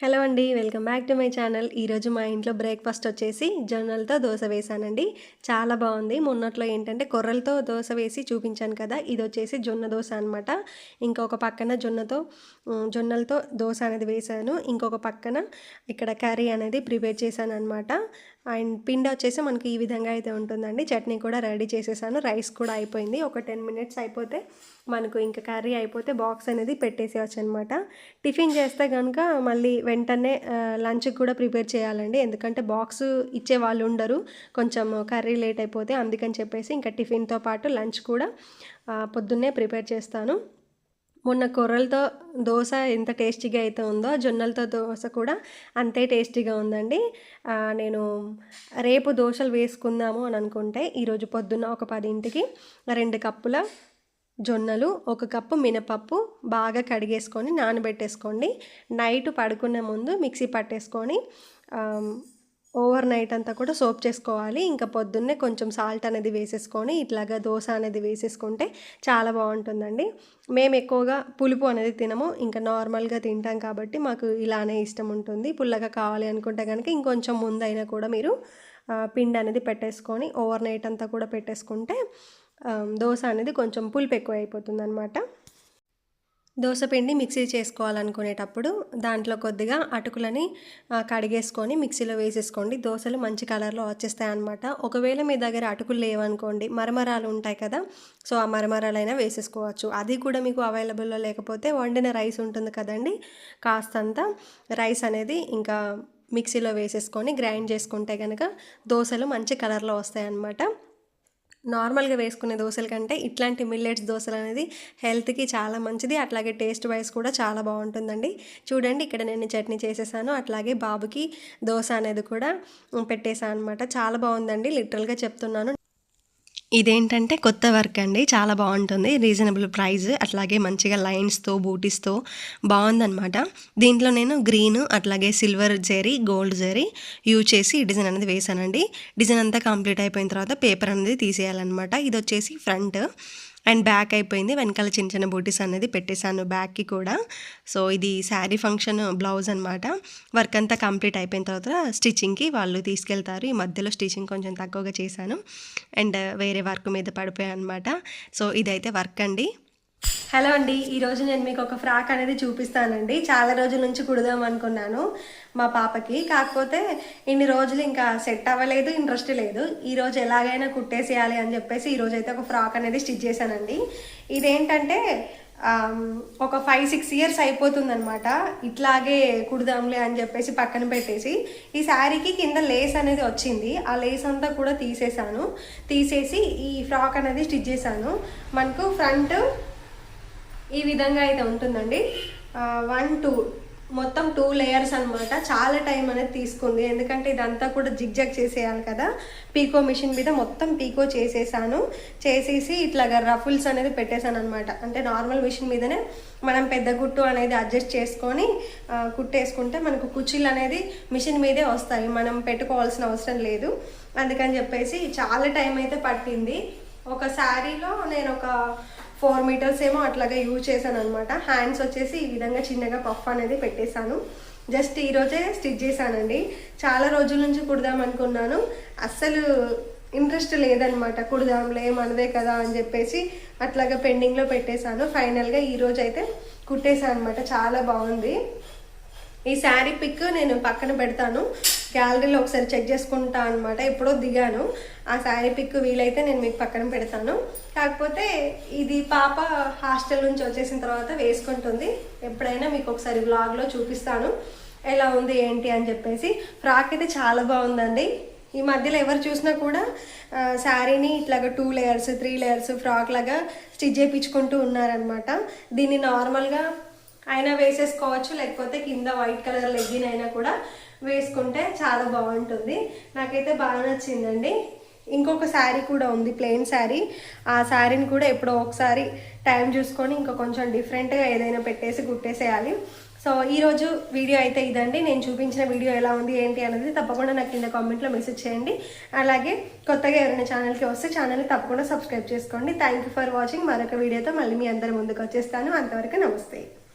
Hello అండి welcome back to my channel. ఈరోజు మా ఇంట్లో బ్రేక్ఫాస్ట్ వచ్చేసి జొన్నలతో దోశ వేసానండి. చాలా బాగుంది. మొన్నట్లో ఏంటంటే కొర్రలతో దోశ వేసి చూపించాను కదా ఇది వచ్చేసి జొన్న దోశ అనమాట ఇంకొక పక్కన జొన్నతో జొన్నలతో దోశ అనేది వేసాను. ఇంకొక పక్కన ఇక్కడ కర్రీ అనేది ప్రిపేర్ చేశాను అనమాట అండ్ పిండి వచ్చేసి మనకి ఈ విధంగా అయితే ఉంటుందండి. చట్నీ కూడా రెడీ చేసేసాను. రైస్ కూడా అయిపోయింది. ఒక టెన్ మినిట్స్ అయిపోతే మనకు ఇంకా కర్రీ అయిపోతే బాక్స్ అనేది పెట్టేసేయచ్చు అనమాట టిఫిన్ చేస్తే కనుక మళ్ళీ వెంటనే లంచ్కి కూడా ప్రిపేర్ చేయాలండి. ఎందుకంటే బాక్స్ ఇచ్చే వాళ్ళు ఉండరు. కొంచెం కర్రీ లేట్ అయిపోతే అందుకని చెప్పేసి ఇంకా టిఫిన్తో పాటు లంచ్ కూడా పొద్దున్నే ప్రిపేర్ చేస్తాను. మొన్న కొర్రలతో దోశ ఎంత టేస్టీగా అయితే ఉందో జొన్నలతో దోశ కూడా అంతే టేస్టీగా ఉందండి. నేను రేపు దోశలు వేసుకుందాము అని అనుకుంటే ఈరోజు పొద్దున్న ఒక పదింటికి రెండు కప్పుల జొన్నలు ఒక కప్పు మినపప్పు బాగా కడిగేసుకొని నానబెట్టేసుకోండి. నైట్ పడుకునే ముందు మిక్సీ పట్టేసుకొని ఓవర్ నైట్ అంతా కూడా సోప్ చేసుకోవాలి. ఇంకా పొద్దున్నే కొంచెం సాల్ట్ అనేది వేసేసుకొని ఇట్లాగా దోశ అనేది వేసేసుకుంటే చాలా బాగుంటుందండి. మేము ఎక్కువగా పులుపు అనేది తినము. ఇంకా నార్మల్గా తింటాం కాబట్టి మాకు ఇలానే ఇష్టం ఉంటుంది. పుల్లగా కావాలి అనుకుంటే కనుక ఇంకొంచెం ముందైనా కూడా మీరు పిండి అనేది పెట్టేసుకొని ఓవర్ నైట్ అంతా కూడా పెట్టేసుకుంటే దోశ అనేది కొంచెం పులుపు ఎక్కువ అయిపోతుంది అనమాట దోశ పిండి మిక్సీ చేసుకోవాలనుకునేటప్పుడు దాంట్లో కొద్దిగా అటుకులని కడిగేసుకొని మిక్సీలో వేసేసుకోండి. దోశలు మంచి కలర్లో వచ్చేస్తాయి అనమాట ఒకవేళ మీ దగ్గర అటుకులు లేవనుకోండి మరమరాలు ఉంటాయి కదా సో ఆ మరమరాలైనా వేసేసుకోవచ్చు. అది కూడా మీకు అవైలబుల్లో లేకపోతే వండిన రైస్ ఉంటుంది కదండి కాస్తంత రైస్ అనేది ఇంకా మిక్సీలో వేసేసుకొని గ్రైండ్ చేసుకుంటే కనుక దోశలు మంచి కలర్లో వస్తాయి అన్నమాట నార్మల్గా వేసుకునే దోశల కంటే ఇట్లాంటి మిల్లెట్స్ దోశలు అనేది హెల్త్కి చాలా మంచిది. అట్లాగే టేస్ట్ వైజ్ కూడా చాలా బాగుంటుందండి. చూడండి ఇక్కడ నేను చట్నీ చేసేసాను. అట్లాగే బాబుకి దోశ అనేది కూడా పెట్టేశాను అనమాట చాలా బాగుందండి. లిటరల్గా చెప్తున్నాను. ఇదేంటంటే కొత్త వర్క్ అండి. చాలా బాగుంటుంది. Reasonable price. అట్లాగే మంచిగా లైన్స్తో బూటీస్తో బాగుందన్నమాట. దీంట్లో నేను గ్రీన్ అట్లాగే silver zari gold zari use చేసి డిజైన్ అనేది వేసానండి డిజైన్ అంతా కంప్లీట్ అయిపోయిన తర్వాత పేపర్ అనేది తీసేయాలన్నమాట. ఇది వచ్చేసి ఫ్రంట్. అండ్ బ్యాక్ అయిపోయింది. వెనకాల చిన్న చిన్న బూటీస్ అనేది పెట్టేశాను బ్యాక్కి కూడా. సో ఇది శారీ ఫంక్షన్ బ్లౌజ్ అనమాట వర్క్ అంతా కంప్లీట్ అయిపోయిన తర్వాత స్టిచ్చింగ్కి వాళ్ళు తీసుకెళ్తారు. ఈ మధ్యలో స్టిచ్చింగ్ కొంచెం తక్కువగా చేశాను. అండ్ వేరే వర్క్ మీద పడిపోయాను అనమాట సో ఇదైతే వర్క్ అండి. హలో అండి. ఈరోజు నేను మీకు ఒక ఫ్రాక్ అనేది చూపిస్తానండి. చాలా రోజుల నుంచి కుడదాం అనుకున్నాను మా పాపకి. కాకపోతే ఇన్ని రోజులు ఇంకా సెట్ అవ్వలేదు ఇంట్రెస్ట్ లేదు. ఈరోజు ఎలాగైనా కుట్టేసేయాలి అని చెప్పేసి ఈరోజు అయితే ఒక ఫ్రాక్ అనేది స్టిచ్ చేశానండి. ఇదేంటంటే ఒక ఫైవ్ సిక్స్ ఇయర్స్ అయిపోతుందనమాట ఇట్లాగే కుడదాంలే అని చెప్పేసి పక్కన పెట్టేసి ఈ శారీకి కింద లేస్ అనేది వచ్చింది. ఆ లేస్ అంతా కూడా తీసేసాను తీసేసి ఈ ఫ్రాక్ అనేది స్టిచ్ చేశాను. మనకు ఫ్రంట్ ఈ విధంగా అయితే ఉంటుందండి. వన్ టూ మొత్తం టూ లేయర్స్ అనమాట చాలా టైం అనేది తీసుకుంది. ఎందుకంటే ఇదంతా కూడా జిగ్జాగ్ చేసేయాలి కదా. పీకో మిషన్ మీద మొత్తం పీకో చేసేసాను. చేసేసి ఇట్లాగా రఫుల్స్ అనేది పెట్టేశాను అనమాట అంటే నార్మల్ మిషన్ మీదనే మనం పెద్ద గుట్టు అనేది అడ్జస్ట్ చేసుకొని కుట్టేసుకుంటే మనకు కుర్చీలు అనేది మిషన్ మీదే వస్తాయి. మనం పెట్టుకోవాల్సిన అవసరం లేదు. అందుకని చెప్పేసి చాలా టైం అయితే పట్టింది. ఒక శారీలో నేను ఒక ఫోర్ మీటర్స్ ఏమో అట్లాగా యూజ్ చేశాను అనమాట హ్యాండ్స్ వచ్చేసి ఈ విధంగా చిన్నగా పఫ్ అనేది పెట్టేశాను. జస్ట్ ఈరోజే స్టిచ్ చేశానండి. చాలా రోజుల నుంచి కుడదాం అనుకున్నాను. అస్సలు ఇంట్రెస్ట్ లేదనమాట కుడదాంలే మనదే కదా అని చెప్పేసి అట్లాగా పెండింగ్లో పెట్టేశాను. ఫైనల్గా ఈరోజు అయితే కుట్టేశాను అనమాట చాలా బాగుంది. ఈ శారీ పిక్ నేను పక్కన పెడతాను. గ్యాలరీలో ఒకసారి చెక్ చేసుకుంటా అనమాట ఎప్పుడో దిగాను. ఆ శారీ పిక్ వీలైతే నేను మీకు పక్కన పెడతాను. కాకపోతే ఇది పాప హాస్టల్ నుంచి వచ్చేసిన తర్వాత వేసుకుంటుంది. ఎప్పుడైనా మీకు ఒకసారి వ్లాగ్లో చూపిస్తాను. ఎలా ఉంది ఏంటి అని చెప్పేసి. ఫ్రాక్ అయితే చాలా బాగుందండి. ఈ మధ్యలో ఎవరు చూసినా కూడా శారీని ఇట్లాగా two layers three layers frock లాగా స్టిచ్ చేయించుకుంటూ ఉన్నారనమాట దీన్ని నార్మల్గా అయినా వేసేసుకోవచ్చు లేకపోతే కింద వైట్ కలర్ లెగ్గిన్ అయినా కూడా వేసుకుంటే చాలా బాగుంటుంది. నాకైతే బాగా నచ్చిందండి. ఇంకొక శారీ కూడా ఉంది ప్లెయిన్ శారీ. ఆ శారీని కూడా ఎప్పుడో ఒకసారి టైం చూసుకొని ఇంకా కొంచెం డిఫరెంట్గా ఏదైనా పెట్టేసి కుట్టేసేయాలి. సో ఈరోజు వీడియో అయితే ఇదండి. నేను చూపించిన వీడియో ఎలా ఉంది ఏంటి అనేది తప్పకుండా నాకు కింద కామెంట్లో మెసేజ్ చేయండి. అలాగే కొత్తగా ఎవరైనా ఛానల్కి వస్తే ఛానల్ని తప్పకుండా సబ్స్క్రైబ్ చేసుకోండి. థ్యాంక్ యూ ఫర్ వాచింగ్ మరొక వీడియోతో మళ్ళీ మీ అందరి ముందుకు వచ్చేస్తాను. అంతవరకు నమస్తే.